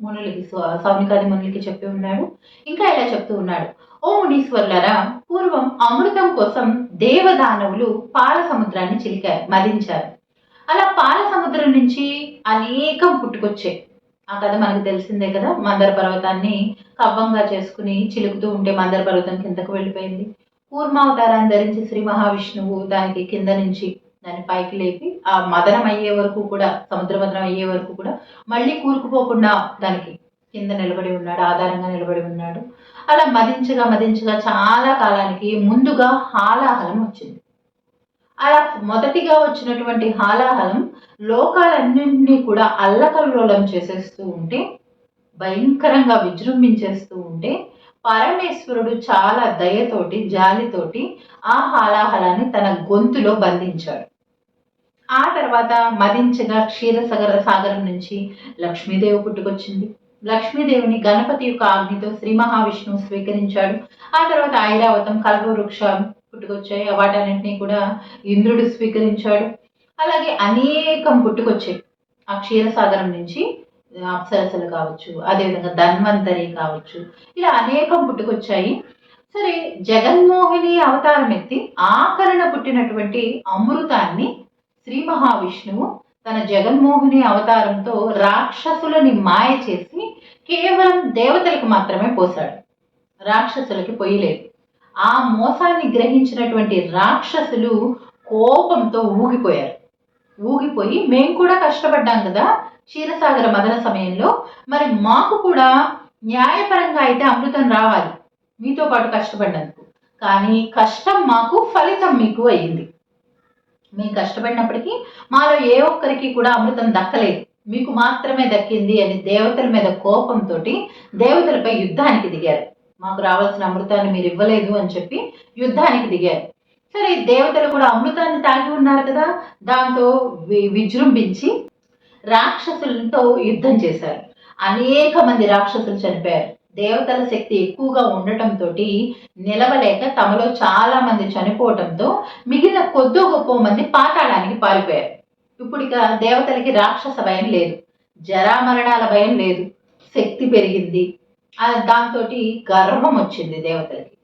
మునులకి స్వ- సౌనికాది మునులకి చెప్పి ఉన్నాడు. ఇంకా ఇలా చెప్తూ ఉన్నాడు. ఓ మునీశ్వర్లరా పూర్వం అమృతం కోసం దేవదానవులు పాల సముద్రాన్ని చిలికారు మదించారు. అలా పాల సముద్రం నుంచి అనేకం పుట్టుకొచ్చాయి. ఆ కథ మనకు తెలిసిందే కదా మందర పర్వతాన్ని కవ్వంగా చేసుకుని చిలుకుతూ ఉంటే మందర పర్వతం కిందకు వెళ్ళిపోయింది. కూర్మావతారాన్ని ధరించి శ్రీ మహావిష్ణువు దానికి కింద నుంచి దాన్ని పైకి లేపి ఆ మదనం అయ్యే వరకు కూడా సముద్ర మదనం అయ్యే వరకు కూడా మళ్ళీ కూరుకుపోకుండా దానికి కింద నిలబడి ఉన్నాడు ఆధారంగా నిలబడి ఉన్నాడు. అలా మదించగా మదించగా చాలా కాలానికి ముందుగా హాలాహలం వచ్చింది. అలా మొదటిగా వచ్చినటువంటి హాలాహలం లోకాలన్నింటినీ కూడా అల్లకల్లోలం చేసేస్తూ ఉంటే భయంకరంగా విజృంభించేస్తూ ఉంటే పరమేశ్వరుడు చాలా దయతోటి జాలితోటి ఆ హాలాహలాన్ని తన గొంతులో బంధించాడు. ఆ తర్వాత మదించగా క్షీరసగర సాగరం నుంచి లక్ష్మీదేవి పుట్టుకొచ్చింది. లక్ష్మీదేవిని గణపతి యొక్క ఆజ్ఞతో శ్రీ మహావిష్ణువు స్వీకరించాడు. ఆ తర్వాత ఐరావతం వృక్షాలు పుట్టుకొచ్చాయి. వాటన్నింటినీ కూడా ఇంద్రుడు స్వీకరించాడు. అలాగే అనేకం పుట్టుకొచ్చాయి. ఆ క్షీరసాగరం నుంచి అప్సరసలు కావచ్చు అదేవిధంగా ధన్వంతరి కావచ్చు ఇలా అనేకం పుట్టుకొచ్చాయి. సరే జగన్మోహిని అవతారం ఎత్తి ఆకరణ పుట్టినటువంటి అమృతాన్ని శ్రీ మహావిష్ణువు తన జగన్మోహిని అవతారంతో రాక్షసులని మాయ చేసి కేవలం దేవతలకు మాత్రమే పోశాడు. రాక్షసులకి పోయలేదు ఆ మోసాన్ని గ్రహించినటువంటి రాక్షసులు కోపంతో ఊగిపోయారు. ఊగిపోయి మేము కూడా కష్టపడ్డాం కదా క్షీరసాగర మదన సమయంలో. మరి మాకు కూడా న్యాయపరంగా అయితే అమృతం రావాలి. మీతో పాటు కష్టపడ్డందుకు కానీ కష్టం మాకు ఫలితం మీకు అయ్యింది. మేము కష్టపడినప్పటికీ మాలో ఏ ఒక్కరికి కూడా అమృతం దక్కలేదు. మీకు మాత్రమే దక్కింది అని దేవతల మీద కోపంతో దేవతలపై యుద్ధానికి దిగారు. మాకు రావాల్సిన అమృతాన్ని మీరు ఇవ్వలేదు అని చెప్పి యుద్ధానికి దిగారు. సరే దేవతలు కూడా అమృతాన్ని తాగి ఉన్నారు కదా. దాంతో వి- విజృంభించి రాక్షసులతో యుద్ధం చేశారు. అనేక మంది రాక్షసులు చనిపోయారు. దేవతల శక్తి ఎక్కువగా ఉండటంతో నిలవలేక తమలో చాలా మంది చనిపోవటంతో మిగిలిన కొద్దో గొప్ప మంది పాతాళానికి పారిపోయారు. ఇప్పుడు ఇక దేవతలకి రాక్షస భయం లేదు జరామరణాల భయం లేదు శక్తి పెరిగింది. దాంతో గర్వం వచ్చింది దేవతలకి.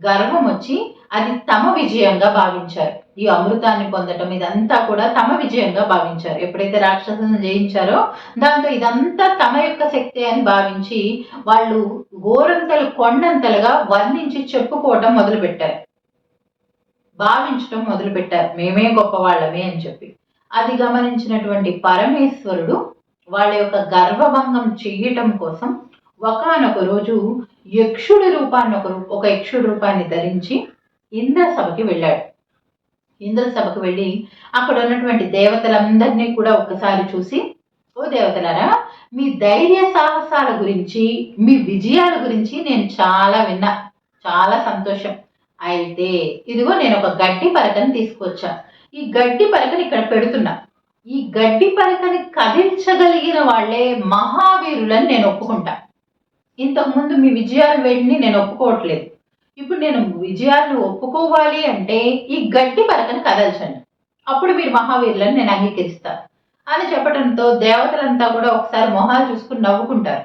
గర్వం వచ్చి అది తమ విజయంగా భావించారు. ఈ అమృతాన్ని పొందటం ఇదంతా కూడా తమ విజయంగా భావించారు. ఎప్పుడైతే రాక్షసులను జయించారో దాంతో ఇదంతా తమ యొక్క శక్తి అని భావించి వాళ్ళు గోరంతలు కొండంతలుగా వర్ణించి చెప్పుకోవటం మొదలుపెట్టారు. భావించటం మొదలుపెట్టారు. మేమే గొప్పవాళ్ళమే అని చెప్పి. అది గమనించినటువంటి పరమేశ్వరుడు వాళ్ళ యొక్క గర్వభంగం చేయటం కోసం ఒకానొక రోజు యక్షుడి రూపాన్ని ఒక ఒక యక్షుడి రూపాన్ని ధరించి ఇంద్ర సభకి వెళ్ళాడు. ఇంద్ర సభకు వెళ్ళి అక్కడ ఉన్నటువంటి దేవతలందరినీ కూడా ఒకసారి చూసి ఓ దేవతలారా మీ ధైర్య సాహసాల గురించి మీ విజయాల గురించి నేను చాలా విన్నా. చాలా సంతోషం. అయితే ఇదిగో నేను ఒక గడ్డి పరకని తీసుకొచ్చా ఈ గడ్డి పరకని ఇక్కడ పెడుతున్నా. ఈ గడ్డి పరకని కదిల్చగలిగిన వాళ్ళే మహావీరులని నేను ఒప్పుకుంటా. ఇంతకుముందు మీ విజయాలు వెళ్ళి నేను ఒప్పుకోవట్లేదు. ఇప్పుడు నేను విజయాలను ఒప్పుకోవాలి అంటే ఈ గడ్డి పరకని కదల్చండి. అప్పుడు మీరు మహావీరులను నేను అంగీకరిస్తాను. అని చెప్పడంతో దేవతలంతా కూడా ఒకసారి మొహాలు చూసుకుని నవ్వుకుంటారు.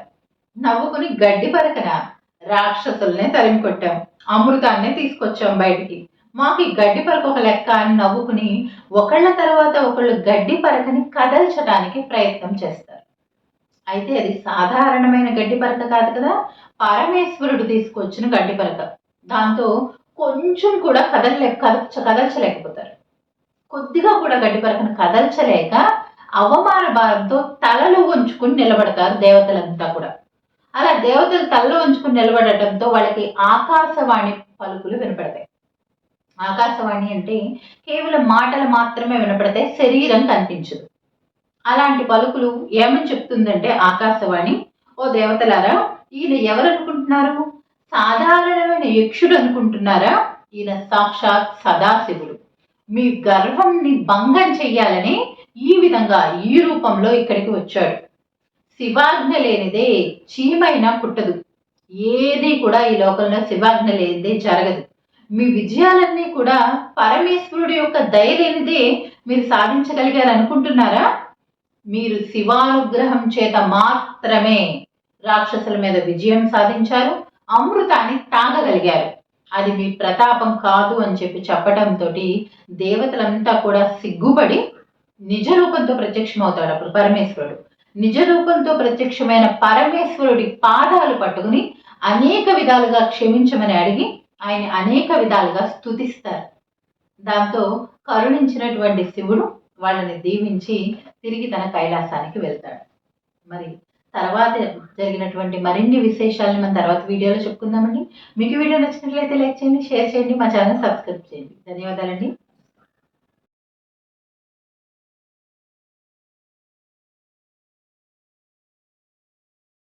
నవ్వుకుని గడ్డి పరకన రాక్షసుల్నే తరిమి కొట్టాం అమృతాన్నే తీసుకొచ్చాం బయటికి. మాకు ఈ గడ్డి పరక ఒక లెక్క అని నవ్వుకుని ఒకళ్ళ తర్వాత ఒకళ్ళు గడ్డి పరకని కదల్చడానికి ప్రయత్నం చేస్తారు. అయితే అది సాధారణమైన గడ్డి పరక కాదు కదా? పరమేశ్వరుడు తీసుకొచ్చిన గడ్డి పరక. దాంతో కొంచెం కూడా కదలలే కదల్చ కదల్చలేకపోతారు. కొద్దిగా కూడా గడ్డి పరకను కదల్చలేక అవమాన భారంతో తలలు వంచుకుని నిలబడతారు దేవతలంతా కూడా. అలా దేవతలు తలలో ఉంచుకుని నిలబడటంతో వాళ్ళకి ఆకాశవాణి పలుకులు వినపడతాయి. ఆకాశవాణి అంటే కేవలం మాటలు మాత్రమే వినపడతాయి శరీరం కనిపించదు. అలాంటి పలుకులు ఏమని చెప్తుందంటే ఆకాశవాణి ఓ దేవతలారా ఈయన ఎవరు అనుకుంటున్నారు సాధారణమైన యక్షుడు అనుకుంటున్నారా? ఈయన సాక్షాత్ సదాశివుడు. మీ గర్వంని భంగం చెయ్యాలని ఈ విధంగా ఈ రూపంలో ఇక్కడికి వచ్చాడు. శివాజ్ఞ లేనిదే చీమైనా పుట్టదు. ఏది కూడా ఈ లోకంలో శివాజ్ఞ లేనిదే జరగదు. మీ విజయాలన్నీ కూడా పరమేశ్వరుడి యొక్క దయ లేనిదే మీరు సాధించగలిగారు అనుకుంటున్నారా? మీరు శివానుగ్రహం చేత మాత్రమే రాక్షసుల మీద విజయం సాధించారు. అమృతాన్ని తాగగలిగారు. అది మీ ప్రతాపం కాదు అని చెప్పి చెప్పడంతో దేవతలంతా కూడా సిగ్గుపడి నిజ రూపంతో ప్రత్యక్షమవుతాడు అప్పుడు పరమేశ్వరుడు. నిజ రూపంతో ప్రత్యక్షమైన పరమేశ్వరుడి పాదాలు పట్టుకుని అనేక విధాలుగా క్షమించమని అడిగి ఆయన అనేక విధాలుగా స్తుతిస్తారు. దాంతో కరుణించినటువంటి శివుడు వాళ్ళని దీవించి తిరిగి తన కైలాసానికి వెళ్తాడు. మరి తర్వాత జరిగినటువంటి మరిన్ని విశేషాలను మనం తర్వాత వీడియోలో చెప్పుకుందామండి. మీకు వీడియో నచ్చినట్లయితే లైక్ చేయండి షేర్ చేయండి మా ఛానల్ సబ్స్క్రైబ్ చేయండి. ధన్యవాదాలండి.